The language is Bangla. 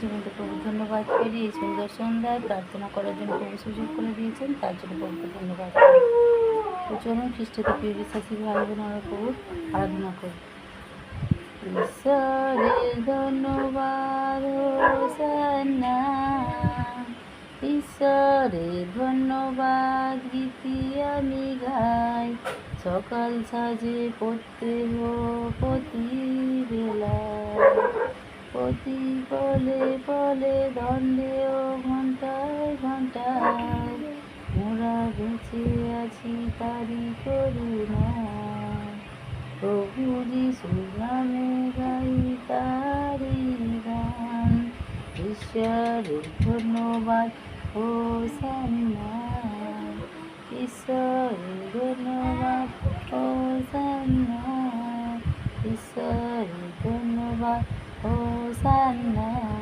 জীবনকে প্রভু ধন্যবাদ করি এই সুন্দর সন্ধ্যায় প্রার্থনা করার জন্য প্রভু সুযোগ করে দিয়েছেন, তার জন্য প্রভুকে ধন্যবাদ করি। তো চলুন খ্রিস্টতে প্রিয় বিশ্বাসী ভাই বোন আমরা প্রভু আরাধনা করি। ঈশ্বরের ধন্যবাদ ঈশ্বরের ধন্যবাদ, গীতি আমি গাই। সকাল সাজে পড়তে হো প্রতি বেলায় প্রতি পলে পলে, দণ্ডে ও ঘন্টায় ঘন্টায় মোরা বেঁচে আছি তারি করুণা। প্রভু যিশু নামে গাই তারি গান। ঈশ্বরের ধন্যবাদ ও সান্না ঈশ্বরের ধন্যবাদ ও সান্না ঈশ্বরের ধন্যবাদ ও gian nan